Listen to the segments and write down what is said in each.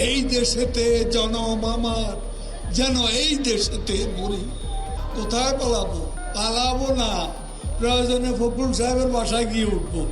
এই দেশেতে জনম আমার, যেন এই দেশেতে মরি। কোথায় পালাবো? পালাবো না। প্রয়োজনে ফখরুল সাহেবের বাসায় গিয়ে উঠবো।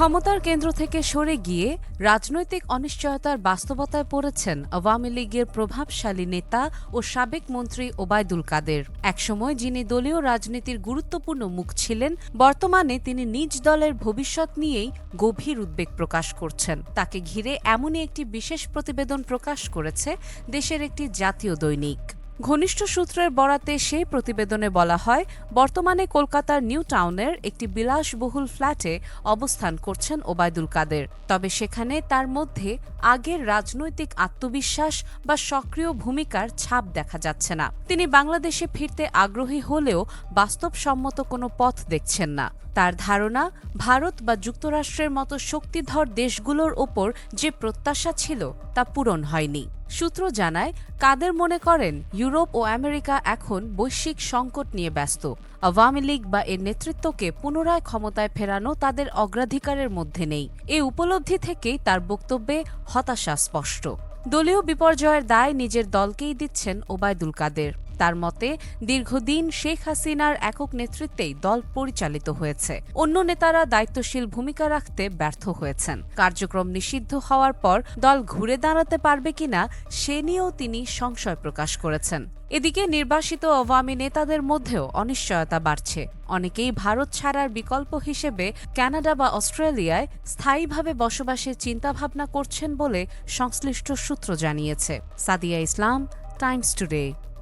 ক্ষমতার কেন্দ্র থেকে সরে গিয়ে রাজনৈতিক অনিশ্চয়তার বাস্তবতায় পড়েছেন আওয়ামী লীগের প্রভাবশালী নেতা ও সাবেক মন্ত্রী ওবায়দুল কাদের। একসময় যিনি দলীয় রাজনীতির গুরুত্বপূর্ণ মুখ ছিলেন, বর্তমানে তিনি নিজ দলের ভবিষ্যৎ নিয়েই গভীর উদ্বেগ প্রকাশ করছেন। তাকে ঘিরে এমনই একটি বিশেষ প্রতিবেদন প্রকাশ করেছে দেশের একটি জাতীয় দৈনিক। ঘনিষ্ঠ সূত্রের বরাতে সেই প্রতিবেদনে বলা হয়, বর্তমানে কলকাতার নিউ টাউনের একটি বিলাসবহুল ফ্ল্যাটে অবস্থান করছেন ওবায়দুল কাদের। তবে সেখানে তার মধ্যে আগের রাজনৈতিক আত্মবিশ্বাস বা সক্রিয় ভূমিকার ছাপ দেখা যাচ্ছে না। তিনি বাংলাদেশে ফিরতে আগ্রহী হলেও বাস্তবসম্মত কোনো পথ দেখছেন না। তার ধারণা, ভারত বা যুক্তরাষ্ট্রের মতো শক্তিধর দেশগুলোর ওপর যে প্রত্যাশা ছিল তা পূরণ হয়নি। সূত্র জানায়, কাদের মনে করেন, ইউরোপ ও আমেরিকা এখন বৈশ্বিক সংকট নিয়ে ব্যস্ত। আওয়ামী লীগ বা এর নেতৃত্বকে পুনরায় ক্ষমতায় ফেরানো তাদের অগ্রাধিকারের মধ্যে নেই। এ উপলব্ধি থেকেই তার বক্তব্যে হতাশা স্পষ্ট। দলীয় বিপর্যয়ের দায় নিজের দলকেই দিচ্ছেন ওবায়দুল কাদের। তার মতে, দীর্ঘদিন শেখ হাসিনার একক নেতৃত্বেই দল পরিচালিত হয়েছে। অন্য নেতারা দায়িত্বশীল ভূমিকা রাখতে ব্যর্থ হয়েছেন। কার্যক্রম নিষিদ্ধ হওয়ার পর দল ঘুরে দাঁড়াতে পারবে কিনা, সে নিয়েও তিনি সংশয় প্রকাশ করেছেন। এদিকে নির্বাসিত আওয়ামী নেতাদের মধ্যেও অনিশ্চয়তা বাড়ছে। অনেকেই ভারত ছাড়ার বিকল্প হিসেবে কানাডা বা অস্ট্রেলিয়ায় স্থায়ীভাবে বসবাসের চিন্তাভাবনা করছেন বলে সংশ্লিষ্ট সূত্র জানিয়েছে। Sadia Islam, Times Today.